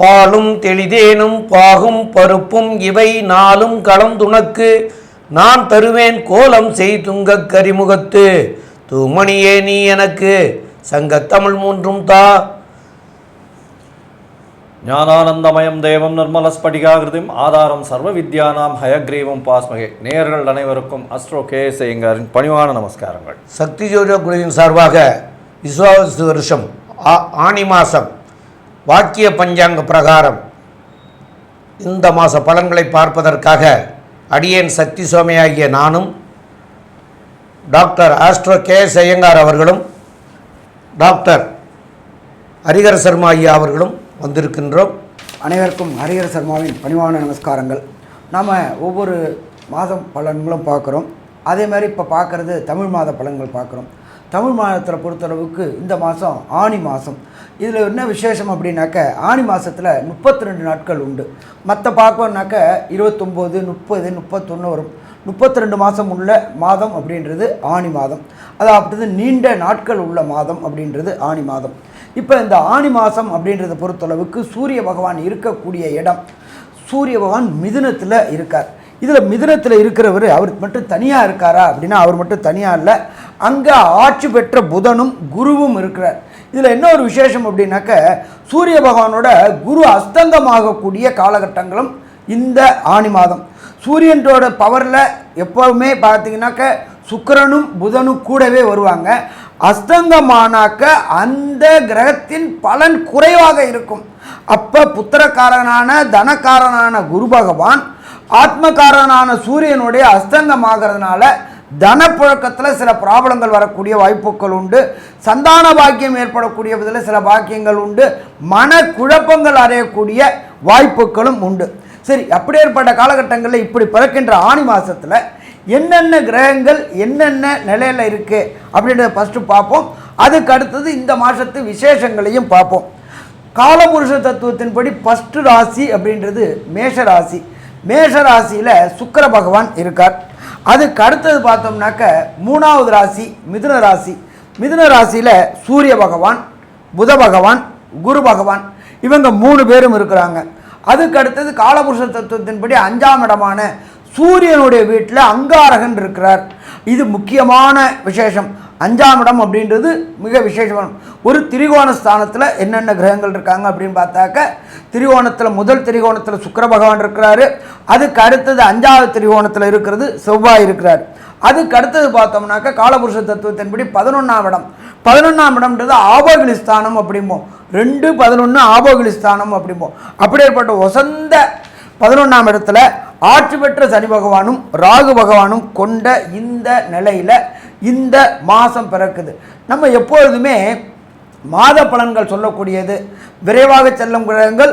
பாலும் தெளிதேனும் பாகும் பருப்பும் இவை நாளும் கலந்துனக்கு நான் தருவேன் கோலம் செய் துங்கக் கரிமுகத்து. தூமணியே நீ எனக்கு. சங்கத்தமிழ் மூன்றும் தா. ஞானானந்தமயம் தேவம் நிர்மலஸ்படிகாகிருதிம் ஆதாரம் சர்வ வித்யானாம் ஹயக்ரீவம் பாஸ்மகே. நேயர்கள் அனைவருக்கும் அஸ்ட்ரோ கே ஐயங்காரின் பணிவான நமஸ்காரங்கள். சக்தி ஜோதிட குழுவின் சார்பாக விஸ்வாவசு வருஷம் ஆ- ஆனி மாதம் வாக்கிய பஞ்சாங்க பிரகாரம். இந்த மாத பலன்களை பார்ப்பதற்காக அடியேன் சக்தி சோமையாகிய நானும் doctor astro K S Iyengar அவர்களும் டாக்டர் ஹரிகர சர்மா ஐயா அவர்களும் வந்திருக்கின்றோம். அனைவருக்கும் ஹரிஹர சர்மாவின் பணிவான நமஸ்காரங்கள். நாம் ஒவ்வொரு மாதம் பலன்களும் பார்க்குறோம். அதே மாதிரி இப்போ பார்க்குறது தமிழ் மாத பலன்கள் பார்க்குறோம். தமிழ் மாதத்தில் பொறுத்தளவுக்கு இந்த மாதம் ஆனி மாதம் இதில் என்ன விசேஷம் அப்படின்னாக்க ஆனி மாதத்தில் முப்பத்தி ரெண்டு நாட்கள் உண்டு. மற்ற பார்க்கணுனாக்க இருபத்தொம்போது முப்பது முப்பத்தொன்று வரும். முப்பத்தி ரெண்டு மாதம் உள்ள மாதம் அப்படின்றது ஆனி மாதம். அதாவது நீண்ட நாட்கள் உள்ள மாதம் அப்படின்றது ஆனி மாதம். இப்போ இந்த ஆனி மாதம் அப்படின்றத பொறுத்தளவுக்கு சூரிய பகவான் இருக்கக்கூடிய இடம். சூரிய பகவான் மிதுனத்தில் இருக்கார். இதில் மிதுனத்தில் இருக்கிறவர் அவர் மட்டும் தனியாக இருக்காரா அப்படின்னா அவர் மட்டும் தனியாக இல்லை அங்கே ஆட்சி பெற்ற புதனும் குருவும் இருக்கிறார். இதில் என்ன ஒரு விசேஷம் அப்படின்னாக்க சூரிய பகவானோட குரு அஸ்தங்கமாகக்கூடிய காலகட்டங்களும் இந்த ஆனி மாதம். சூரியனோட பவரில் எப்போவுமே பார்த்தீங்கன்னாக்க சுக்கிரனும் புதனும் கூடவே வருவாங்க. அஸ்தங்கமானாக்க அந்த கிரகத்தின் பலன் குறைவாக இருக்கும். அப்போ புத்திரக்காரனான தனக்காரனான குரு பகவான் ஆத்மகாரனான சூரியனுடைய அஸ்தங்கமாகிறதுனால தனப்புழக்கத்தில் சில ப்ராப்ளங்கள் வரக்கூடிய வாய்ப்புகள் உண்டு. சந்தான பாக்கியம் ஏற்படக்கூடிய விதத்தில் சில பாக்கியங்கள் உண்டு. மன குழப்பங்கள் அடையக்கூடிய வாய்ப்புகளும் உண்டு. சரி அப்படியேற்பட்ட காலகட்டங்களில் இப்படி பிறக்கின்ற ஆணி மாதத்தில் என்னென்ன கிரகங்கள் என்னென்ன நிலையில் இருக்குது அப்படின்றத ஃபஸ்ட்டு பார்ப்போம். அதுக்கு அடுத்தது இந்த மாதத்து விசேஷங்களையும் பார்ப்போம். காலபுருஷ தத்துவத்தின்படி ஃபஸ்ட்டு ராசி அப்படின்றது மேஷ ராசி மேஷ ராசியில் சுக்கர பகவான் இருக்கார். அதுக்கு அடுத்தது பார்த்தோம்னாக்க மூணாவது ராசி மிதுன ராசி. மிதுன ராசியில் சூரிய பகவான் புத பகவான் குரு பகவான் இவங்க மூணு பேரும் இருக்கிறாங்க. அதுக்கு அடுத்தது காலபுருஷ தத்துவத்தின்படி அஞ்சாம் இடமான சூரியனுடைய வீட்டில் அங்காரகன் இருக்கிறார். இது முக்கியமான விசேஷம். அஞ்சாம் இடம் அப்படின்றது மிக விசேஷமான ஒரு திரிகோண ஸ்தானத்தில் என்னென்ன கிரகங்கள் இருக்காங்க அப்படின்னு பார்த்தாக்க திரிகோணத்தில் முதல் திரிகோணத்தில் சுக்கர பகவான் இருக்கிறாரு. அதுக்கு அடுத்தது அஞ்சாவது திரிகோணத்தில் இருக்கிறது செவ்வாய் இருக்கிறார். அதுக்கு அடுத்தது பார்த்தோம்னாக்க காலபுருஷ தத்துவத்தின்படி பதினொன்றாம் இடம். பதினொன்றாம் இடம்ன்றது ஆபோகிலிஸ்தானம் அப்படிம்போம். ரெண்டு பதினொன்று ஆபோகிலிஸ்தானம் அப்படிம்போம். அப்படியேற்பட்ட ஒசந்த பதினொன்றாம் இடத்துல ஆட்சி பெற்ற சனி பகவானும் ராகு பகவானும் கொண்ட இந்த நிலையில் இந்த மாதம் பிறக்குது. நம்ம எப்பொழுதுமே மாத பலன்கள் சொல்லக்கூடியது. விரைவாக செல்லும் கிரகங்கள்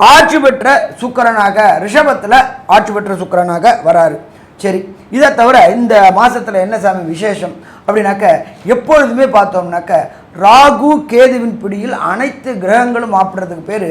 ஆட்சி பெற்ற சுக்கிரனாக ரிஷபத்தில் ஆட்சி பெற்ற சுக்கரனாக வராரு. சரி இதை தவிர இந்த மாதத்தில் என்ன சாமி விசேஷம்? அப்படின்னாக்க எப்பொழுதுமே பார்த்தோம்னாக்க ராகு கேதுவின் பிடியில் அனைத்து கிரகங்களும் ஆப்பிடுறதுக்கு பேர்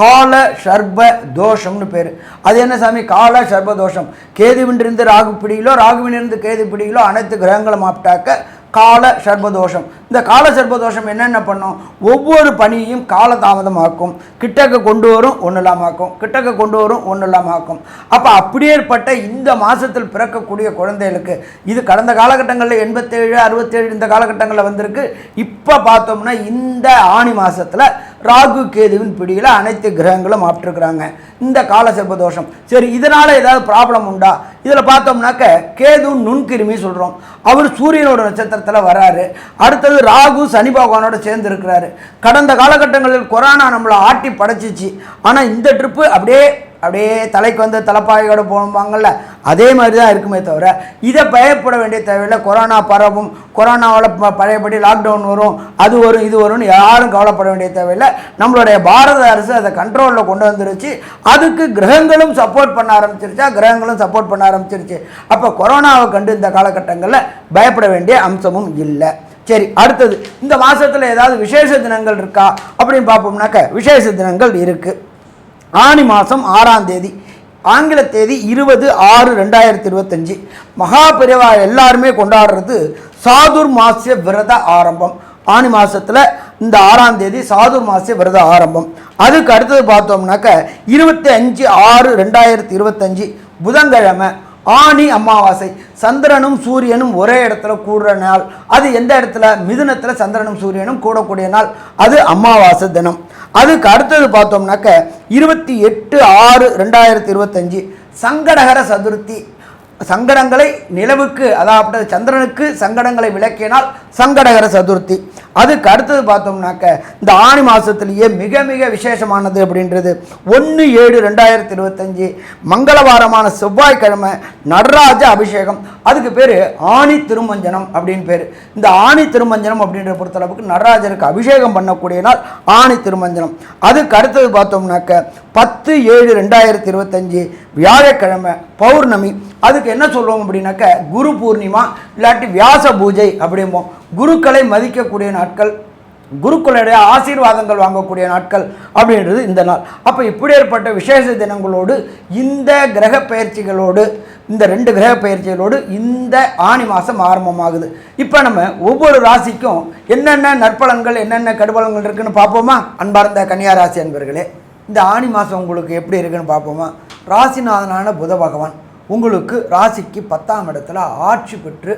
கால சர்ப தோஷம்னு பேர். அது என்ன சாமி? கால சர்ப தோஷம். கேதுவின்றிருந்து ராகு பிடியிலோ ராகுவினிருந்து கேது பிடியிலோ அனைத்து கிரகங்களும் ஆப்பிட்டாக்க கால சர்பதோஷம் இந்த கால சர்ப்பதோஷம் என்னென்ன பண்ணும்? ஒவ்வொரு பணியையும் காலதாமதமாக்கும். கிட்டக்க கொண்டு வரும் ஒன்று இல்லாமாக்கும் கிட்டக்க கொண்டு வரும் ஒன்று இல்லாமாக்கும் அப்போ அப்படியேற்பட்ட இந்த மாதத்தில் பிறக்கக்கூடிய குழந்தைகளுக்கு இது கடந்த காலகட்டங்களில் எண்பத்தேழு அறுபத்தேழு இந்த காலகட்டங்களில் வந்திருக்கு. இப்போ பார்த்தோம்னா இந்த ஆணி மாதத்தில் ராகு கேதுவின் பிடியில் அனைத்து கிரகங்களும் ஆப்டிருக்கிறாங்க இந்த கால சர்ப்பதோஷம் சரி இதனால் ஏதாவது ப்ராப்ளம் உண்டா? இதில் பார்த்தோம்னாக்க கேது நுண்கிருமி சொல்கிறோம் அவர் சூரியனோட நட்சத்திரத்தில் வராரு. அடுத்தது ராகு சனி பகவானோட சேர்ந்து இருக்கிறாரு. கடந்த காலகட்டங்களில் கொரோனா நம்மளை ஆட்டி படைச்சிச்சு. ஆனால் இந்த ட்ரிப்பு அப்படியே அப்படியே தலைக்கு வந்து தலைப்பாகையோடு போவாங்கல்ல அதே மாதிரி தான் இருக்குமே தவிர இதை பயப்பட வேண்டிய தேவையில்லை. கொரோனா பரவும் கொரோனாவில் ப- பழையபடி லாக்டவுன் வரும் அது வரும் இது வரும்னு யாரும் கவலைப்பட வேண்டிய தேவையில்லை. நம்மளுடைய பாரத அரசு அதை கண்ட்ரோலில் கொண்டு வந்துருச்சு. அதுக்கு கிரகங்களும் சப்போர்ட் பண்ண ஆரம்பிச்சிருச்சா. கிரகங்களும் சப்போர்ட் பண்ண ஆரம்பிச்சிருச்சு. அப்போ கொரோனாவை கண்டு இந்த காலகட்டங்களில் பயப்பட வேண்டிய அம்சமும் இல்லை. சரி அடுத்தது இந்த மாதத்தில் ஏதாவது விசேஷ தினங்கள் இருக்கா? அப்படின்னு பார்ப்போம்னாக்க விசேஷ தினங்கள் இருக்குது ஆனி மாதம் ஆறாம் தேதி ஆங்கில தேதி இருபது ஆறு ரெண்டாயிரத்தி இருபத்தஞ்சி. மகாபிரிவா எல்லாருமே கொண்டாடுறது சாதுர் மாசிய விரத ஆரம்பம். ஆனி மாதத்தில் இந்த ஆறாம் தேதி சாதுர் மாசிய விரத ஆரம்பம். அதுக்கு அடுத்தது பார்த்தோம்னாக்க இருபத்தி அஞ்சு ஆறு ரெண்டாயிரத்தி இருபத்தஞ்சி புதன்கிழமை. ஆனி அமாவாசை. சந்திரனும் சூரியனும் ஒரே இடத்துல கூடுற நாள். அது எந்த இடத்துல? மிதுனத்தில் சந்திரனும் சூரியனும் கூடக்கூடிய நாள். அது அமாவாசை தினம். அதுக்கு அடுத்தது பார்த்தோம்னாக்க இருபத்தி எட்டு ஆறு ரெண்டாயிரத்தி இருபத்தஞ்சி சங்கடகர சதுர்த்தி. சங்கடங்களை நிலவுக்கு அதாவது சந்திரனுக்கு சங்கடங்களை விளக்கினால் சங்கடகர சதுர்த்தி. அதுக்கு அடுத்தது பார்த்தோம்னாக்க இந்த ஆணி மாதத்துலேயே மிக மிக விசேஷமானது அப்படின்றது. ஒன்று ஏழு ரெண்டாயிரத்தி இருபத்தஞ்சி மங்களவாரமான செவ்வாய்க்கிழமை நடராஜ அபிஷேகம். அதுக்கு பேர் ஆணி திருமஞ்சனம் அப்படின்னு பேர். இந்த ஆணி திருமஞ்சனம் அப்படின்ற பொறுத்தளவுக்கு நடராஜருக்கு அபிஷேகம் பண்ணக்கூடிய நாள் ஆணி திருமஞ்சனம். அதுக்கு அடுத்தது பார்த்தோம்னாக்க பத்து ஏழு ரெண்டாயிரத்தி இருபத்தஞ்சி வியாழக்கிழமை பௌர்ணமி. அதுக்கு என்ன சொல்லுவோம் அப்படின்னாக்க குரு பூர்ணிமா இல்லாட்டி வியாச பூஜை அப்படிம்போம். குருக்களை மதிக்கக்கூடிய நாட்கள் குருக்களுடைய ஆசீர்வாதங்கள் வாங்கக்கூடிய நாட்கள் அப்படின்றது இந்த நாள். அப்போ இப்படி ஏற்பட்ட விசேஷ தினங்களோடு இந்த கிரக பயிற்சிகளோடு இந்த ரெண்டு கிரக பயிற்சிகளோடு இந்த ஆணி மாதம் ஆரம்பமாகுது. இப்போ நம்ம ஒவ்வொரு ராசிக்கும் என்னென்ன நற்பலன்கள் என்னென்ன கடுபலன்கள் இருக்குன்னு பார்ப்போமா? அன்பார்ந்த கன்னியா ராசி அன்பர்களே. இந்த ஆணி மாதம் உங்களுக்கு எப்படி இருக்குன்னு பார்ப்போமா? ராசிநாதனான புத பகவான் உங்களுக்கு ராசிக்கு பத்தாம் இடத்துல ஆட்சி பெற்று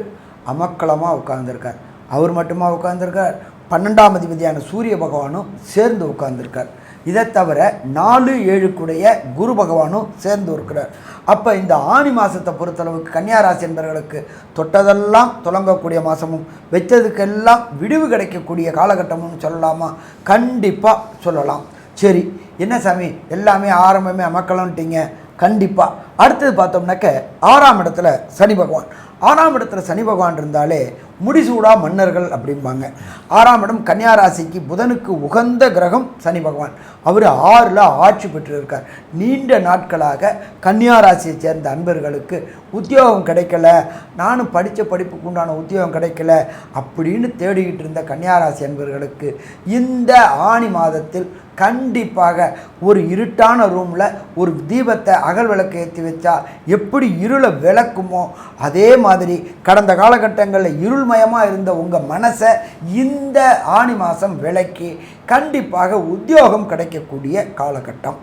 அமக்களமாக உட்கார்ந்துருக்கார். அவர் மட்டுமா உட்கார்ந்துருக்கார்? பன்னெண்டாம் அதிபதியான சூரிய பகவானும் சேர்ந்து உட்கார்ந்துருக்கார். இதை தவிர நாலு ஏழுக்குடைய குரு பகவானும் சேர்ந்து இருக்கிறார். அப்போ இந்த ஆணி மாதத்தை பொறுத்தளவுக்கு கன்னியாராசி என்பவர்களுக்கு தொட்டதெல்லாம் தொடங்கக்கூடிய மாதமும் வச்சதுக்கெல்லாம் விடிவு கிடைக்கக்கூடிய காலகட்டமும் சொல்லலாமா? கண்டிப்பாக சொல்லலாம். சரி என்ன சாமி எல்லாமே ஆரம்பமே அமக்கலன்ட்டீங்க கண்டிப்பாக அடுத்தது பார்த்தோம்னாக்க ஆறாம் இடத்துல சனி பகவான். ஆறாம் இடத்துல சனி பகவான் இருந்தாலே முடிசூடா மன்னர்கள் அப்படிம்பாங்க. ஆறாம் இடம் கன்னியா ராசிக்கு புதனுக்கு உகந்த கிரகம் சனி பகவான். அவர் ஆறில் ஆட்சி பெற்றிருக்கார். நீண்ட நாட்களாக கன்னியா ராசியை சேர்ந்த அன்பர்களுக்கு உத்தியோகம் கிடைக்கல. நானும் படித்த படிப்புக்கு உண்டான உத்தியோகம் கிடைக்கல அப்படின்னு தேடிக்கிட்டு இருந்த கன்னியா ராசி அன்பர்களுக்கு இந்த ஆணி மாதத்தில் கண்டிப்பாக ஒரு இருட்டான ரூமில் ஒரு தீபத்தை அகல் விளக்கு ஏற்றி வச்சா எப்படி இருளை விளக்குமோ அதே மாதிரி கடந்த காலகட்டங்களில் இருள்மயமாக இருந்த உங்கள் மனசை இந்த ஆணி மாதம் விளக்கி கண்டிப்பாக உத்தியோகம் கிடைக்கக்கூடிய காலகட்டம்.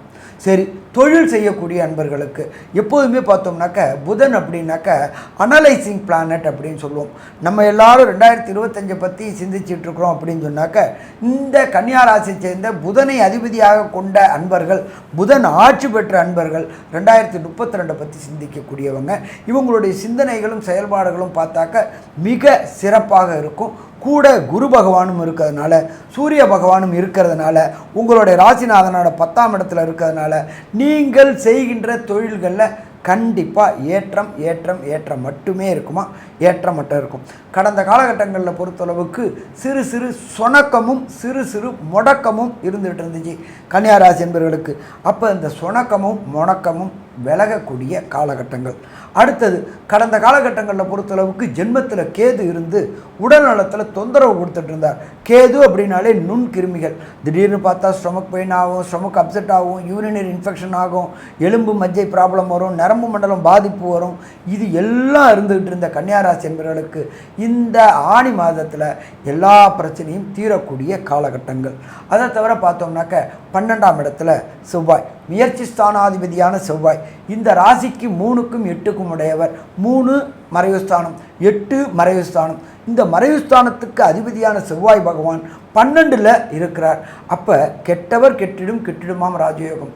சரி தொழில் செய்யக்கூடிய அன்பர்களுக்கு எப்போதுமே பார்த்தோம்னாக்க புதன் அப்படின்னாக்க அனலைசிங் பிளானட் அப்படின்னு சொல்லுவோம். நம்ம எல்லாரும் ரெண்டாயிரத்தி இருபத்தஞ்சை பற்றி சிந்திச்சிட்டு இருக்கிறோம் அப்படின்னு சொன்னாக்க இந்த கன்னியாராசியை சேர்ந்த புதனை அதிபதியாக கொண்ட அன்பர்கள் புதன் ஆட்சி பெற்ற அன்பர்கள் ரெண்டாயிரத்தி முப்பத்தி ரெண்டை பற்றி சிந்திக்கக்கூடியவங்க இவங்களுடைய சிந்தனைகளும் செயல்பாடுகளும் பார்த்தாக்க மிக சிறப்பாக இருக்கும். கூட குரு பகவானும் இருக்கிறதுனால சூரிய பகவானும் இருக்கிறதுனால உங்களுடைய ராசிநாதனோட பத்தாம் இடத்துல இருக்கிறதுனால நீங்கள் செய்கின்ற தொழில்களில் கண்டிப்பாக ஏற்றம் ஏற்றம் ஏற்றம் மட்டுமே இருக்குமா? ஏற்றம் மட்டும் இருக்கும். கடந்த காலகட்டங்களில் பொறுத்தளவுக்கு சிறு சிறு சொணக்கமும் சிறு சிறு முடக்கமும் இருந்துகிட்டு இருந்துச்சு கன்னியாராசி என்பவர்களுக்கு அப்போ இந்த சொணக்கமும் முணக்கமும் விலகக்கூடிய காலகட்டங்கள். அடுத்தது கடந்த காலகட்டங்களில் பொறுத்தளவுக்கு ஜென்மத்தில் கேது இருந்து உடல் நலத்தில் தொந்தரவு கொடுத்துட்டு இருந்தார். கேது அப்படின்னாலே நுண் கிருமிகள். திடீர்னு பார்த்தா ஸ்டொமக் பெயின் ஆகும் ஸ்டொமக் அப்செட் ஆகும் யூரினரி இன்ஃபெக்ஷன் ஆகும் எலும்பு மஜ்ஜை ப்ராப்ளம் வரும் நரம்பு மண்டலம் பாதிப்பு வரும். இது எல்லாம் இருந்துகிட்டு இருந்த கன்னியாராசி என்பவர்களுக்கு இந்த ஆணி மாதத்தில் எல்லா பிரச்சனையும் தீரக்கூடிய காலகட்டங்கள். அதை தவிர பார்த்தோம்னாக்க பன்னெண்டாம் இடத்துல செவ்வாய் முயற்சி ஸ்தானாதிபதியான செவ்வாய். இந்த ராசிக்கு மூணுக்கும் எட்டுக்கும் உடையவர் மூணு மறைவுஸ்தானம் எட்டு மறைவுஸ்தானம். இந்த மறைவுஸ்தானத்துக்கு அதிபதியான செவ்வாய் பகவான் பன்னெண்டில் இருக்கிறார். அப்போ கெட்டவர் கெட்டிடும் கெட்டிடுமாம் ராஜயோகம்.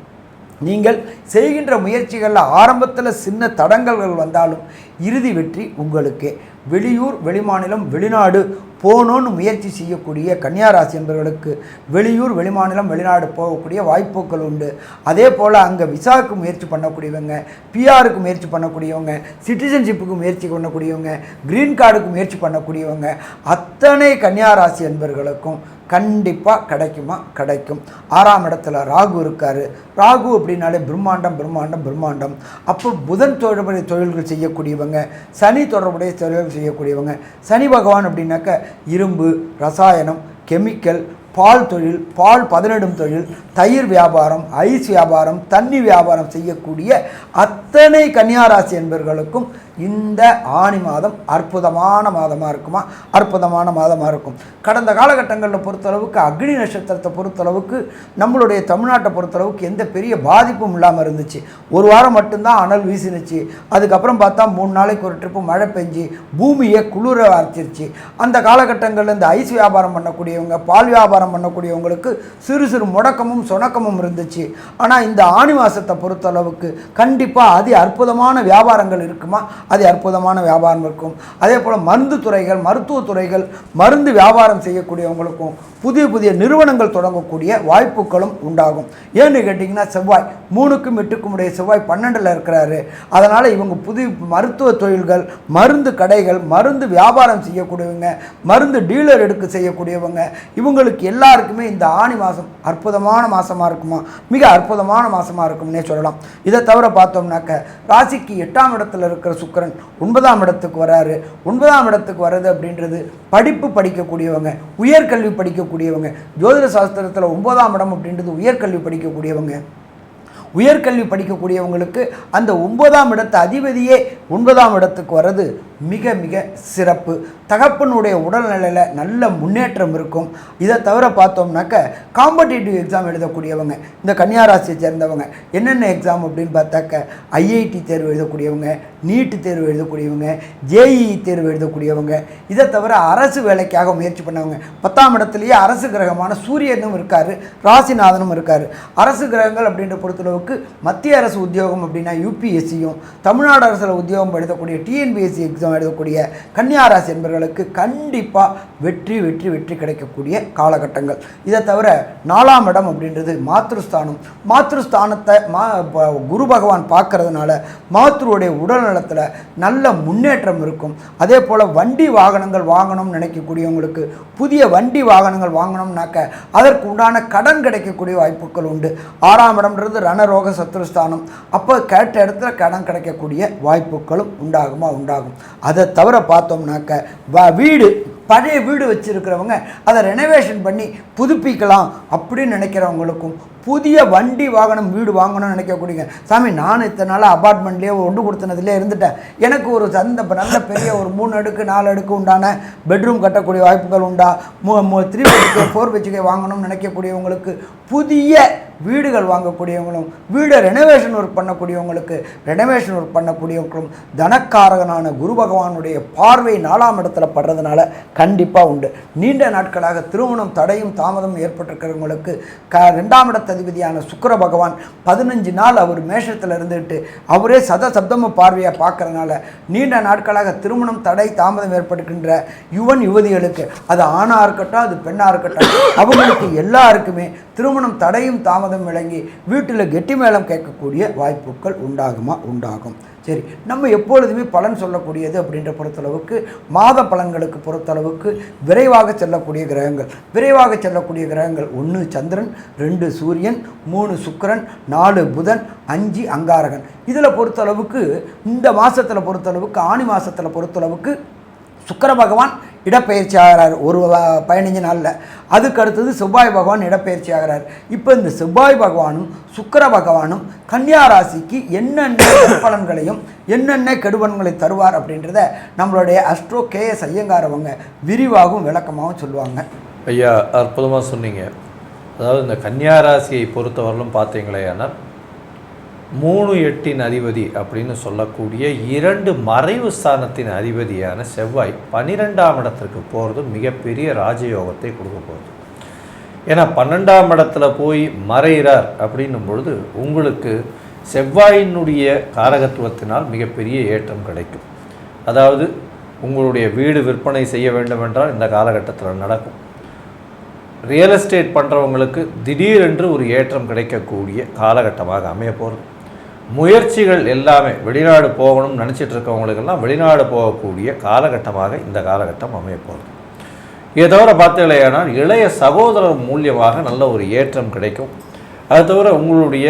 நீங்கள் செய்கின்ற முயற்சிகளில் ஆரம்பத்தில் சின்ன தடங்கல்கள் வந்தாலும் இறுதி வெற்றி உங்களுக்கே. வெளியூர் வெளிமாநிலம் வெளிநாடு போகணும்னு முயற்சி செய்யக்கூடிய கன்னியாராசி என்பவர்களுக்கு வெளியூர் வெளிமாநிலம் வெளிநாடு போகக்கூடிய வாய்ப்புகள் உண்டு. அதே போல் அங்கே விசாவுக்கு முயற்சி பண்ணக்கூடியவங்க பிஆருக்கு முயற்சி பண்ணக்கூடியவங்க சிட்டிசன்ஷிப்புக்கு முயற்சி பண்ணக்கூடியவங்க க்ரீன் கார்டுக்கு முயற்சி பண்ணக்கூடியவங்க அத்தனை கன்னியாராசி என்பவர்களுக்கும் கண்டிப்பாக கிடைக்குமா? கிடைக்கும். ஆறாம் இடத்துல ராகு இருக்கார். ராகு அப்படின்னாலே பிரம்மாண்டம் பிரம்மாண்டம் பிரம்மாண்டம். அப்போ புதன் தொடர்புடைய தொழில்கள் செய்யக்கூடியவங்க சனி தொடர்புடைய தொழில்கள் செய்யக்கூடியவங்க சனி பகவான் அப்படின்னாக்க இரும்பு ரசாயனம் கெமிக்கல் பால் தொழில் பால் பதனிடும் தொழில் தயிர் வியாபாரம் ஐஸ் வியாபாரம் தண்ணி வியாபாரம் செய்யக்கூடிய அத்தனை கன்னியாராசி என்பவர்களுக்கும் இந்த ஆணி மாதம் அற்புதமான மாதமாக இருக்குமா? அற்புதமான மாதமாக இருக்கும். கடந்த காலகட்டங்களில் பொறுத்தளவுக்கு அக்னி நட்சத்திரத்தை பொறுத்தளவுக்கு நம்மளுடைய தமிழ்நாட்டை பொறுத்தளவுக்கு எந்த பெரிய பாதிப்பும் இல்லாமல் இருந்துச்சு. ஒரு வாரம் மட்டும்தான் அனல் வீசினுச்சு. அதுக்கப்புறம் பார்த்தா மூணு நாளைக்கு ஒரு ட்ரிப்பு மழை பெஞ்சு பூமியை குளிர அரைச்சிருச்சு அந்த காலகட்டங்களில் இந்த ஐஸ் வியாபாரம் பண்ணக்கூடியவங்க பால் வியாபாரம் பண்ணக்கூடியவங்களுக்கு சிறு சிறு முடக்கமும் சுணக்கமும் இருந்துச்சு. ஆனால் இந்த ஆணி மாதத்தை பொறுத்தளவுக்கு கண்டிப்பாக அதி அற்புதமான வியாபாரங்கள் இருக்குமா? அது அற்புதமான வியாபாரம் இருக்கும். அதே போல் மருந்து துறைகள் மருத்துவ துறைகள் மருந்து வியாபாரம் செய்யக்கூடியவங்களுக்கும் புதிய புதிய நிறுவனங்கள் தொடங்கக்கூடிய வாய்ப்புகளும் உண்டாகும். ஏன்னு கேட்டிங்கன்னா செவ்வாய் மூணுக்கும் எட்டுக்கும் உடைய செவ்வாய் பன்னெண்டில் இருக்கிறாரு. அதனால் இவங்க புதிய மருத்துவ தொழில்கள் மருந்து கடைகள் மருந்து வியாபாரம் செய்யக்கூடியவங்க மருந்து டீலர் எடுக்க செய்யக்கூடியவங்க இவங்களுக்கு எல்லாருக்குமே இந்த ஆணி மாதம் அற்புதமான மாதமாக இருக்குமா? மிக அற்புதமான மாதமாக இருக்கும்னே சொல்லலாம். இதை தவிர பார்த்தோம்னாக்க ராசிக்கு எட்டாம் இடத்துல இருக்கிற சுக்கரன் ஒன்பதாம் இடத்துக்கு வராரு. ஒன்பதாம் இடத்துக்கு வர்றது அப்படின்றது படிப்பு படிக்கக்கூடியவங்க உயர்கல்வி படிக்கக்கூடியவங்க ஜோதிட சாஸ்திரத்தில் ஒன்பதாம் இடம் அப்படின்றது உயர்கல்வி படிக்கக்கூடியவங்க. உயர்கல்வி படிக்கக்கூடியவங்களுக்கு அந்த ஒன்பதாம் இடத்து அதிபதியே ஒன்பதாம் இடத்துக்கு வர்றது மிக மிக சிறப்பு. தகப்பனுடைய உடல்நிலையில் நல்ல முன்னேற்றம் இருக்கும். இதை தவிர பார்த்தோம்னாக்க காம்படிட்டிவ் எக்ஸாம் எழுதக்கூடியவங்க இந்த கன்னியாராசியை சேர்ந்தவங்க என்னென்ன எக்ஸாம் அப்படின்னு பார்த்தாக்க ஐஐடி தேர்வு எழுதக்கூடியவங்க நீட்டு தேர்வு எழுதக்கூடியவங்க ஜேஇஇ தேர்வு எழுதக்கூடியவங்க இதை தவிர அரசு வேலைக்காக முயற்சி பண்ணவங்க. பத்தாம் இடத்துலையே அரசு கிரகமான சூரியனும் இருக்கார் ராசிநாதனும் இருக்கார். அரசு கிரகங்கள் அப்படின்ற பொறுத்தளவுக்கு மத்திய அரசு உத்தியோகம் அப்படின்னா யூபிஎஸ்சியும் தமிழ்நாடு அரசில் உத்தியோகம் எழுதக்கூடிய டிஎன்பிஎஸ்சி எக்ஸாம் எழுதக்கூடிய கன்னியாராசி என்பவர்களுக்கு கண்டிப்பாக வெற்றி வெற்றி வெற்றி கிடைக்கக்கூடிய காலகட்டங்கள். இதை தவிர நாலாம் இடம் அப்படின்றது மாத்ருஸ்தானம். மாத்ருஸ்தானத்தை மா ப- குரு பகவான் பார்க்கறதுனால மாத்ருடைய உடல் நலத்தில் நல்ல முன்னேற்றம் இருக்கும். அதே போல் வண்டி வாகனங்கள் வாங்கணும்னு நினைக்கக்கூடியவங்களுக்கு புதிய வண்டி வாகனங்கள் வாங்கணும்னாக்க அதற்கு உண்டான கடன் கிடைக்கக்கூடிய வாய்ப்புகள் உண்டு. ஆறாம் இடம்ன்றது ரோக சத்ருஸ்தானம். அப்போ கேட்ட இடத்துல கடன் கிடைக்கக்கூடிய வாய்ப்புகளும் உண்டாகுமா? உண்டாகும். அதை தவிர பார்த்தோம்னாக்க வ- வீடு பழைய வீடு வச்சுருக்கிறவங்க அதை ரெனோவேஷன் பண்ணி புதுப்பிக்கலாம் அப்படின்னு நினைக்கிறவங்களுக்கும் புதிய வண்டி வாகனம் வீடு வாங்கணும்னு நினைக்கக்கூடியங்க சாமி நான் இத்தனை நாள் அப்பார்ட்மெண்ட்லேயே ஒன்று கொடுத்தனதுலேயே இருந்துட்டேன். எனக்கு ஒரு சந்த நல்ல பெரிய ஒரு மூணு அடுக்கு நாலு அடுக்கு உண்டான பெட்ரூம் கட்டக்கூடிய வாய்ப்புகள் உண்டா? மூ த்ரீ பிஹெச்கே ஃபோர் பிஹெச்கே வாங்கணும்னு நினைக்கக்கூடியவங்களுக்கு புதிய வீடுகள் வாங்கக்கூடியவங்களும் வீடை ரெனோவேஷன் ஒர்க் பண்ணக்கூடியவங்களுக்கு ரெனோவேஷன் ஒர்க் பண்ணக்கூடியவங்களும் தனக்காரகனான குரு பகவானுடைய பார்வை நாலாம் இடத்துல படுறதுனால கண்டிப்பாக உண்டு. நீண்ட நாட்களாக திருமணம் தடையும் தாமதம் ஏற்பட்டிருக்கிறவங்களுக்கு க ரெண்டாம் இடத்த அதிபதியான சுக்கிர பகவான் பதினஞ்சு நாள் அவர் மேஷத்தில் இருந்துட்டு அவரே சத சப்தம பார்வையாக பார்க்கறதுனால நீண்ட நாட்களாக திருமணம் தடை தாமதம் ஏற்படுகின்ற யுவன் யுவதிகளுக்கு அது ஆணாக இருக்கட்டும் அது பெண்ணாக இருக்கட்டும் அவங்களுக்கு எல்லாருக்குமே திருமணம் தடையும் தாமதம் விளங்கி வீட்டில் கெட்டி மேளம் கேட்கக்கூடிய வாய்ப்புகள் உண்டாகுமா? உண்டாகும். சரி நம்ம எப்பொழுதுமே பலன் சொல்லக்கூடியது அப்படின்ற பொறுத்தளவுக்கு மாத பலன்களுக்கு பொறுத்தளவுக்கு விரைவாக செல்லக்கூடிய கிரகங்கள். விரைவாக செல்லக்கூடிய கிரகங்கள் ஒன்று சந்திரன் ரெண்டு சூரியன் மூணு சுக்கிரன் நாலு புதன் அஞ்சு அங்காரகன். இதில் பொறுத்தளவுக்கு இந்த மாதத்தில் பொறுத்தளவுக்கு ஆணி மாதத்தில் பொறுத்தளவுக்கு சுக்கர பகவான் இடப்பெயர்ச்சி ஆகிறார். ஒரு பதினஞ்சு நாளில். அதுக்கு அடுத்தது செவ்வாய் பகவான் இடப்பெயர்ச்சி ஆகிறார். இப்போ இந்த செவ்வாய் பகவானும் சுக்கர பகவானும் கன்னியா ராசிக்கு என்னென்ன பலன்களையும் என்னென்ன கெடுபன்களை தருவார் அப்படின்றத நம்மளுடைய அஸ்ட்ரோ கேஎஸ் ஐயங்காரவங்க ஐயங்கார் அவங்க விரிவாகவும் விளக்கமாகவும் சொல்லுவாங்க. ஐயா அற்புதமாக சொன்னீங்க. அதாவது இந்த கன்னியா ராசியை பொறுத்தவரையிலும் பார்த்தீங்களேயானால் மூணு எட்டின் அதிபதி அப்படின்னு சொல்லக்கூடிய இரண்டு மறைவு ஸ்தானத்தின் அதிபதியான செவ்வாய் பன்னிரெண்டாம் இடத்திற்கு போகிறது மிகப்பெரிய ராஜயோகத்தை கொடுக்க போகுது. ஏன்னா பன்னெண்டாம் இடத்துல போய் மறைகிறார் அப்படின்னும் பொழுது உங்களுக்கு செவ்வாயினுடைய காரகத்துவத்தினால் மிகப்பெரிய ஏற்றம் கிடைக்கும். அதாவது உங்களுடைய வீடு விற்பனை செய்ய வேண்டும் என்றால் இந்த காலகட்டத்தில் நடக்கும். ரியல் எஸ்டேட் பண்ணுறவங்களுக்கு திடீரென்று ஒரு ஏற்றம் கிடைக்கக்கூடிய காலகட்டமாக அமைய போகிறது முயற்சிகள் எல்லாமே வெளிநாடு போகணும்னு நினச்சிட்டு இருக்கவங்களுக்கெல்லாம் வெளிநாடு போகக்கூடிய காலகட்டமாக இந்த காலகட்டம் அமையப்போகுது இதை தவிர பார்த்தீங்களேனால் இளைய சகோதரர் மூலியமாக நல்ல ஒரு ஏற்றம் கிடைக்கும். அது தவிர உங்களுடைய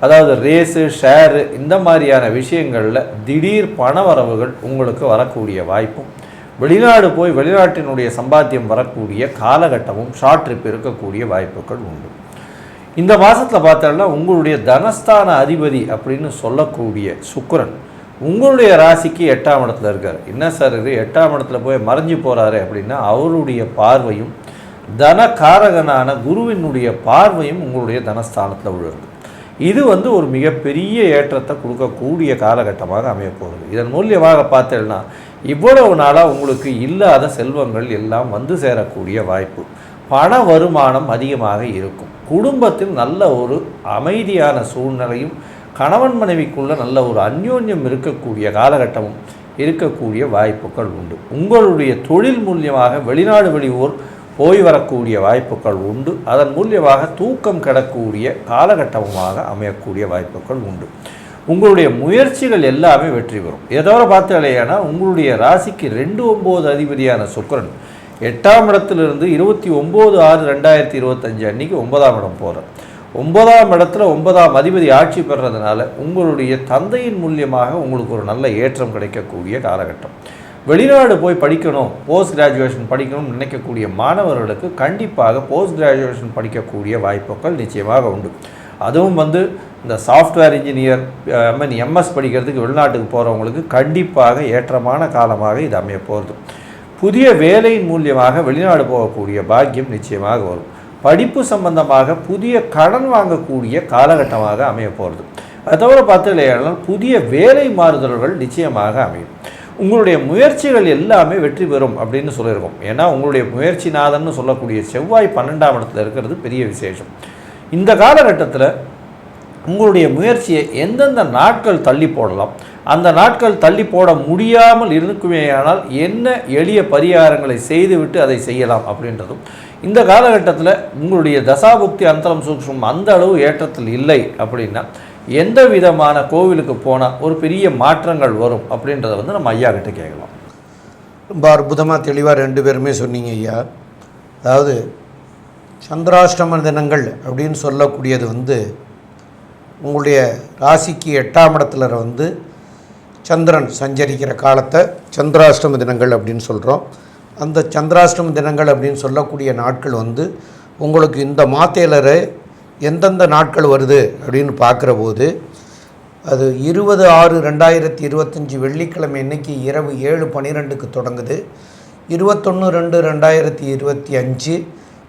அதாவது ரேஸு ஷேரு இந்த மாதிரியான விஷயங்களில் திடீர் பண வரவுகள் உங்களுக்கு வரக்கூடிய வாய்ப்பும் வெளிநாடு போய் வெளிநாட்டினுடைய சம்பாத்தியம் வரக்கூடிய காலகட்டமும் ஷார்ட் ட்ரிப் இருக்கக்கூடிய வாய்ப்புகள் உண்டு. இந்த மாதத்தில் பார்த்தோம்னா உங்களுடைய தனஸ்தான அதிபதி அப்படின்னு சொல்லக்கூடிய சுக்கரன் உங்களுடைய ராசிக்கு எட்டாம் இடத்துல இருக்கார். என்ன சார் இது? எட்டாம் இடத்துல போய் மறைஞ்சு போகிறாரு அப்படின்னா அவருடைய பார்வையும் தனகாரகனான குருவினுடைய பார்வையும் உங்களுடைய தனஸ்தானத்தில் விழுது இது வந்து ஒரு மிகப்பெரிய ஏற்றத்தை கொடுக்கக்கூடிய காலகட்டமாக அமையப்போகுது. இதன் மூலியமாக பார்த்தேன்னா இவ்வளவு நாளாக உங்களுக்கு இல்லாத செல்வங்கள் எல்லாம் வந்து சேரக்கூடிய வாய்ப்பு. பண வருமானம் அதிகமாக இருக்கும். குடும்பத்தில் நல்ல ஒரு அமைதியான சூழ்நிலையும் கணவன் மனைவிக்குள்ள நல்ல ஒரு அந்யோன்யம் இருக்கக்கூடிய காலகட்டமும் இருக்கக்கூடிய வாய்ப்புகள் உண்டு. உங்களுடைய தொழில் மூலியமாக வெளிநாடு வெளியூர் போய் வரக்கூடிய வாய்ப்புகள் உண்டு. அதன் மூலியமாக தூக்கம் கிடக்கூடிய காலகட்டமாக அமையக்கூடிய வாய்ப்புகள் உண்டு. உங்களுடைய முயற்சிகள் எல்லாமே வெற்றி பெறும். ஏதோ இல்லையானா உங்களுடைய ராசிக்கு ரெண்டு ஒம்பது அதிபதியான சுக்கிரன் எட்டாம் இடத்துலேருந்து இருபத்தி ஒம்பது ஆறு ரெண்டாயிரத்தி இருபத்தஞ்சு அன்றைக்கி ஒன்பதாம் இடம் போகிறேன் ஒன்பதாம் இடத்துல ஒன்பதாம் அதிபதி ஆட்சி பெறுறதுனால உங்களுடைய தந்தையின் மூலியமாக உங்களுக்கு ஒரு நல்ல ஏற்றம் கிடைக்கக்கூடிய காலகட்டம். வெளிநாடு போய் படிக்கணும் போஸ்ட் கிராஜுவேஷன் படிக்கணும்னு நினைக்கக்கூடிய மாணவர்களுக்கு கண்டிப்பாக போஸ்ட் கிராஜுவேஷன் படிக்கக்கூடிய வாய்ப்புகள் நிச்சயமாக உண்டு. அதுவும் வந்து இந்த software engineer I mean MS படிக்கிறதுக்கு வெளிநாட்டுக்கு போகிறவங்களுக்கு கண்டிப்பாக ஏற்றமான காலமாக இது அமைய போகிறது புதிய வேலையின் மூலியமாக வெளிநாடு போகக்கூடிய பாக்கியம் நிச்சயமாக வரும். படிப்பு சம்பந்தமாக புதிய கடன் வாங்கக்கூடிய காலகட்டமாக அமைய போகிறது அது தவிர பார்த்தீங்கன்னா புதிய வேலை மாறுதல்கள் நிச்சயமாக அமையும். உங்களுடைய முயற்சிகள் எல்லாமே வெற்றி பெறும் அப்படின்னு சொல்லியிருக்கோம். ஏன்னா உங்களுடைய முயற்சி நாதன்னு சொல்லக்கூடிய செவ்வாய் பன்னெண்டாம் இடத்துல இருக்கிறது பெரிய விசேஷம். இந்த காலகட்டத்தில் உங்களுடைய முயற்சியை எந்தெந்த நாட்கள் தள்ளி போடலாம்? அந்த நாட்கள் தள்ளி போட முடியாமல் இருக்குமேயானால் என்ன எளிய பரிகாரங்களை செய்துவிட்டு அதை செய்யலாம் அப்படின்றதும். இந்த காலகட்டத்தில் உங்களுடைய தசாபுக்தி அந்தரம் சூக்ஷம் அந்த அளவு ஏற்றத்தில் இல்லை அப்படின்னா எந்த விதமான கோவிலுக்கு போனால் ஒரு பெரிய மாற்றங்கள் வரும் அப்படின்றத வந்து நம்ம ஐயா கிட்ட கேட்கலாம். ரொம்ப அற்புதமாக தெளிவாக ரெண்டு பேருமே சொன்னீங்க ஐயா. அதாவது சந்திராஷ்டம தினங்கள் அப்படின்னு சொல்லக்கூடியது வந்து உங்களுடைய ராசிக்கு எட்டாம் இடத்துல வந்து சந்திரன் சஞ்சரிக்கிற காலத்தை சந்திராஷ்டம தினங்கள் அப்படின்னு சொல்கிறோம் அந்த சந்திராஷ்டம தினங்கள் அப்படின்னு சொல்லக்கூடிய நாட்கள் வந்து உங்களுக்கு இந்த மாத்தேலரை எந்தெந்த நாட்கள் வருது அப்படின்னு பார்க்குற போது அது இருபது ஆறு ரெண்டாயிரத்தி இருபத்தஞ்சி வெள்ளிக்கிழமை இன்னைக்கு இரவு ஏழு பன்னிரெண்டுக்கு தொடங்குது. இருபத்தொன்று ரெண்டு ரெண்டாயிரத்தி இருபத்தி அஞ்சு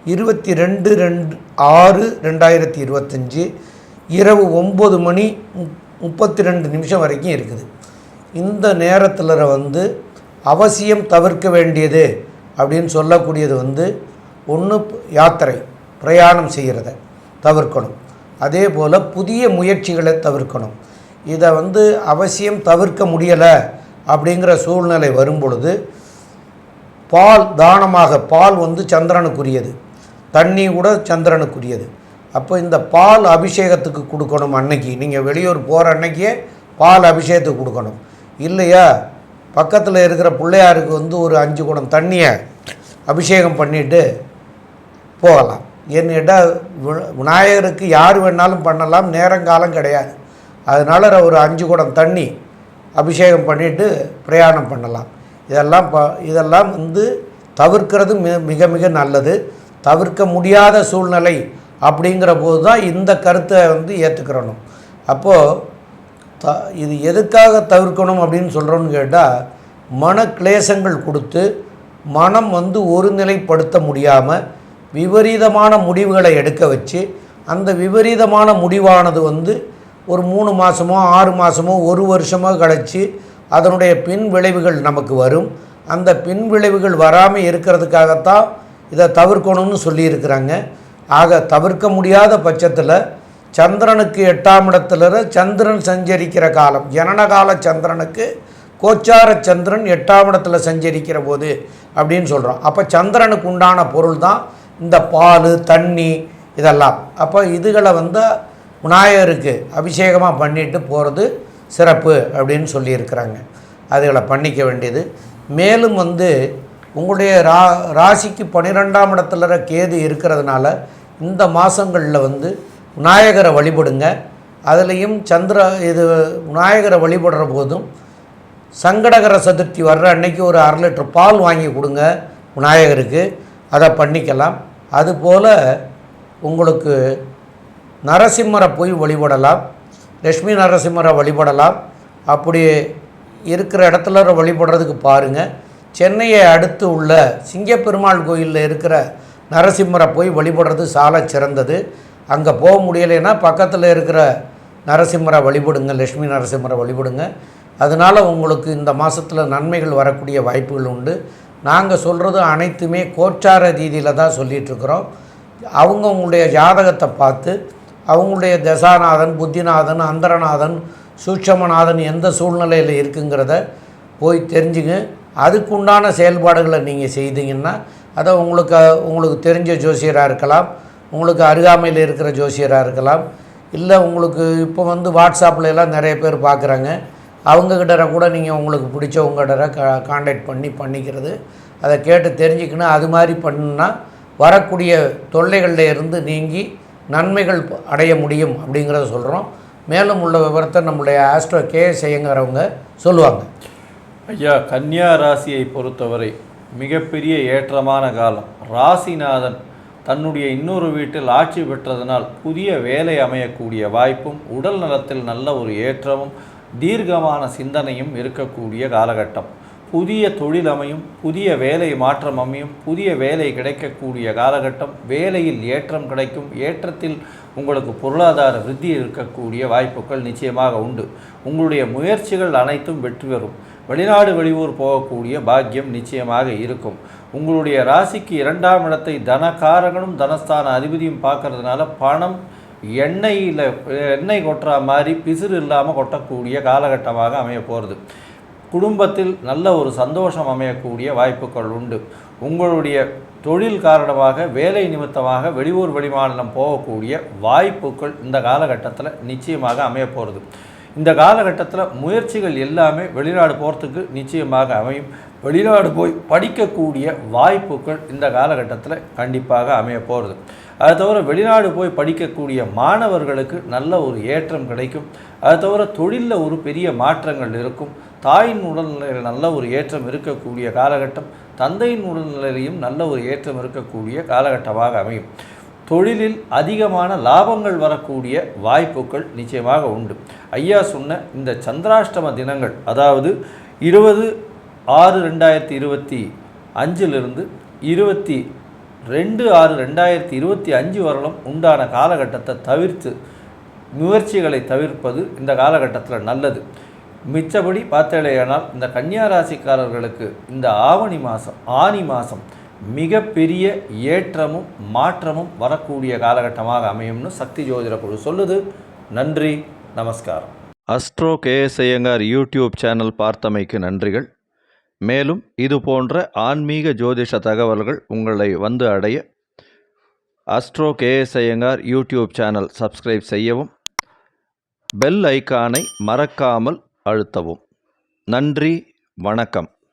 இருபத்தி ரெண்டு ரெண்டு ஆறு ரெண்டாயிரத்தி இருபத்தஞ்சி இரவு ஒம்பது மணி முப்பத்தி ரெண்டு நிமிஷம் வரைக்கும் இருக்குது. இந்த நேரத்தில் வந்து அவசியம் தவிர்க்க வேண்டியது அப்படின்னு சொல்லக்கூடியது வந்து ஒன்று யாத்திரை பிரயாணம் செய்கிறத தவிர்க்கணும். அதே போல் புதிய முயற்சிகளை தவிர்க்கணும். இதை வந்து அவசியம் தவிர்க்க முடியலை அப்படிங்கிற சூழ்நிலை வரும் பொழுது பால் தானமாக பால் வந்து சந்திரனுக்குரியது. தண்ணி கூட சந்திரனுக்குரியது. அப்போ இந்த பால் அபிஷேகத்துக்கு கொடுக்கணும் அன்னைக்கு. நீங்கள் வெளியூர் போகிற அன்னைக்கே பால் அபிஷேகத்துக்கு கொடுக்கணும். இல்லையா? பக்கத்தில் இருக்கிற பிள்ளையாருக்கு வந்து ஒரு அஞ்சு குடம் தண்ணியை அபிஷேகம் பண்ணிவிட்டு போகலாம். ஏன்னு கேட்டால் வி- விநாயகருக்கு யார் வேணாலும் பண்ணலாம். நேரங்காலம் கிடையாது. அதனால் ஒரு அஞ்சு குடம் தண்ணி அபிஷேகம் பண்ணிவிட்டு பிரயாணம் பண்ணலாம். இதெல்லாம் ப இதெல்லாம் வந்து தவிர்க்கிறது மிக மிக நல்லது. தவிர்க்க முடியாத சூழ்நிலை அப்படிங்கிற போது தான் இந்த கருத்தை வந்து ஏற்றுக்கிறணும் அப்போது த இது எதுக்காக தவிர்க்கணும் அப்படின்னு சொல்கிறோன்னு கேட்டால் மன கிளேசங்கள் கொடுத்து மனம் வந்து ஒருநிலைப்படுத்த முடியாமல் விபரீதமான முடிவுகளை எடுக்க வச்சு அந்த விபரீதமான முடிவானது வந்து ஒரு மூணு மாதமோ ஆறு மாதமோ ஒரு வருஷமோ கழித்து அதனுடைய பின் விளைவுகள் நமக்கு வரும். அந்த பின் விளைவுகள் வராமல் இருக்கிறதுக்காகத்தான் இதை தவிர்க்கணும்னு சொல்லியிருக்கிறாங்க. ஆக தவிர்க்க முடியாத பட்சத்தில் சந்திரனுக்கு எட்டாம் இடத்துல சந்திரன் சஞ்சரிக்கிற காலம் ஜனனகால சந்திரனுக்கு கோச்சார சந்திரன் எட்டாம் இடத்துல சஞ்சரிக்கிற போது அப்படின்னு சொல்கிறோம் அப்போ சந்திரனுக்கு உண்டான பொருள் தான் இந்த பால் தண்ணி இதெல்லாம். அப்போ இதுகளை வந்து விநாயகருக்கு அபிஷேகமாக பண்ணிட்டு போகிறது சிறப்பு அப்படின்னு சொல்லியிருக்கிறாங்க. அதுகளை பண்ணிக்க வேண்டியது. மேலும் வந்து உங்களுடைய ரா ராசிக்கு பன்னிரெண்டாம் இடத்துல கேது இருக்கிறதுனால இந்த மாதங்களில் வந்து விநாயகரை வழிபடுங்க. அதுலேயும் சந்திர இது விநாயகரை வழிபடுற போதும் சங்கடகர சதுர்த்தி வர்ற அன்னைக்கு ஒரு அரை லிட்டர் பால் வாங்கி கொடுங்க விநாயகருக்கு. அதை பண்ணிக்கலாம். அதுபோல் உங்களுக்கு நரசிம்மரை போய் வழிபடலாம். லக்ஷ்மி நரசிம்மரை வழிபடலாம். அப்படி இருக்கிற இடத்துல வழிபடுறதுக்கு பாருங்கள் சென்னையை அடுத்து உள்ள சிங்கப்பெருமாள் கோயிலில் இருக்கிற நரசிம்மரை போய் வழிபடுறது சால சிறந்தது. அங்கே போக முடியலைன்னா பக்கத்தில் இருக்கிற நரசிம்மரை வழிபடுங்க லக்ஷ்மி நரசிம்மரை வழிபடுங்க. அதனால் உங்களுக்கு இந்த மாதத்தில் நன்மைகள் வரக்கூடிய வாய்ப்புகள் உண்டு. நாங்கள் சொல்கிறது அனைத்துமே கோச்சார ரீதியில் தான் சொல்லிகிட்ருக்குறோம் அவங்கவுங்களுடைய ஜாதகத்தை பார்த்து அவங்களுடைய தசாநாதன் புத்திநாதன் அந்தரநாதன் சூட்சமநாதன் எந்த சூழ்நிலையில் இருக்குங்கிறத போய் தெரிஞ்சுங்க. அதுக்குண்டான செயல்பாடுகளை நீங்கள் செய்தீங்கன்னா அதை உங்களுக்கு உங்களுக்கு தெரிஞ்ச ஜோசியராக இருக்கலாம் உங்களுக்கு அருகாமையில் இருக்கிற ஜோசியராக இருக்கலாம் இல்லை உங்களுக்கு இப்போ வந்து வாட்ஸ்அப்பில் எல்லாம் நிறைய பேர் பார்க்குறாங்க அவங்கக்கிட்ட கூட நீங்கள் உங்களுக்கு பிடிச்சவங்ககிட்ட கா காண்டாக்ட் பண்ணி பண்ணிக்கிறது அதை கேட்டு தெரிஞ்சுக்கணும். அது மாதிரி பண்ணுன்னா வரக்கூடிய தொல்லைகளில் இருந்து நீங்கி நன்மைகள் அடைய முடியும் அப்படிங்கிறத சொல்கிறோம் மேலும் உள்ள விவரத்தை நம்முடைய ஆஸ்ட்ரோ கே செய்யங்கிறவங்க சொல்லுவாங்க. ஐயா கன்னியா ராசியை பொறுத்தவரை மிகப்பெரிய ஏற்றமான காலம். ராசிநாதன் தன்னுடைய இன்னொரு வீட்டில் ஆட்சி பெற்றதனால் புதிய வேலை அமையக்கூடிய வாய்ப்பும் உடல் நலத்தில் நல்ல ஒரு ஏற்றமும் தீர்க்கமான சிந்தனையும் இருக்கக்கூடிய காலகட்டம். புதிய தொழில் அமையும் புதிய வேலை மாற்றம் அமையும் புதிய வேலை கிடைக்கக்கூடிய காலகட்டம் வேலையில் ஏற்றம் கிடைக்கும் ஏற்றத்தில் உங்களுக்கு பொருளாதார விருத்தி இருக்கக்கூடிய வாய்ப்புகள் நிச்சயமாக உண்டு. உங்களுடைய முயற்சிகள் அனைத்தும் வெற்றி பெறும். வெளிநாடு வெளியூர் போகக்கூடிய பாக்கியம் நிச்சயமாக இருக்கும். உங்களுடைய ராசிக்கு இரண்டாம் இடத்தை தனக்காரகனும் தனஸ்தான அதிபதியும் பார்க்கறதுனால பணம் எண்ணெயில் எண்ணெய் கொட்டுற மாதிரி பிசிறு இல்லாமல் கொட்டக்கூடிய காலகட்டமாக அமைய போகிறது குடும்பத்தில் நல்ல ஒரு சந்தோஷம் அமையக்கூடிய வாய்ப்புகள் உண்டு. உங்களுடைய தொழில் காரணமாக வேலை நிமித்தமாக வெளியூர் வெளிமாநிலம் போகக்கூடிய வாய்ப்புகள் இந்த காலகட்டத்தில் நிச்சயமாக அமைய போகிறது இந்த காலகட்டத்தில் முயற்சிகள் எல்லாமே வெளிநாடு போகிறதுக்கு நிச்சயமாக அமையும். வெளிநாடு போய் படிக்கக்கூடிய வாய்ப்புகள் இந்த காலகட்டத்தில் கண்டிப்பாக அமைய போகிறது அது தவிர வெளிநாடு போய் படிக்கக்கூடிய மாணவர்களுக்கு நல்ல ஒரு ஏற்றம் கிடைக்கும். அது தவிர தொழிலில் ஒரு பெரிய மாற்றங்கள் இருக்கும். தாயின் உடல்நிலையில் நல்ல ஒரு ஏற்றம் இருக்கக்கூடிய காலகட்டம் தந்தையின் உடல்நிலையிலையும் நல்ல ஒரு ஏற்றம் இருக்கக்கூடிய காலகட்டமாக அமையும். தொழிலில் அதிகமான லாபங்கள் வரக்கூடிய வாய்ப்புகள் நிச்சயமாக உண்டு. ஐயா சொன்ன இந்த சந்திராஷ்டம தினங்கள் அதாவது இருபது ஆறு ரெண்டாயிரத்தி இருபத்தி அஞ்சிலிருந்து இருபத்தி ரெண்டு ஆறு ரெண்டாயிரத்தி இருபத்தி அஞ்சு வரலும் உண்டான காலகட்டத்தை தவிர்த்து முயற்சிகளை தவிர்ப்பது இந்த காலகட்டத்தில் நல்லது. மிச்சபடி பார்த்தேலையானால் இந்த கன்னியா ராசிக்காரர்களுக்கு இந்த ஆவணி மாதம் ஆனி மாதம் மிகப்பெரிய ஏற்றமும் மாற்றமும் வரக்கூடிய காலகட்டமாக அமையும்னு சக்தி ஜோதிட குழு சொல்லுது. நன்றி நமஸ்காரம். Astro KS Iyengar YouTube channel பார்த்தமைக்கு நன்றிகள். மேலும் இது போன்ற ஆன்மீக ஜோதிஷ தகவல்கள் உங்களை வந்து அடைய astro KS Iyengar YouTube channel subscribe செய்யவும் பெல் ஐக்கானை மறக்காமல் அழுத்தவும். நன்றி வணக்கம்.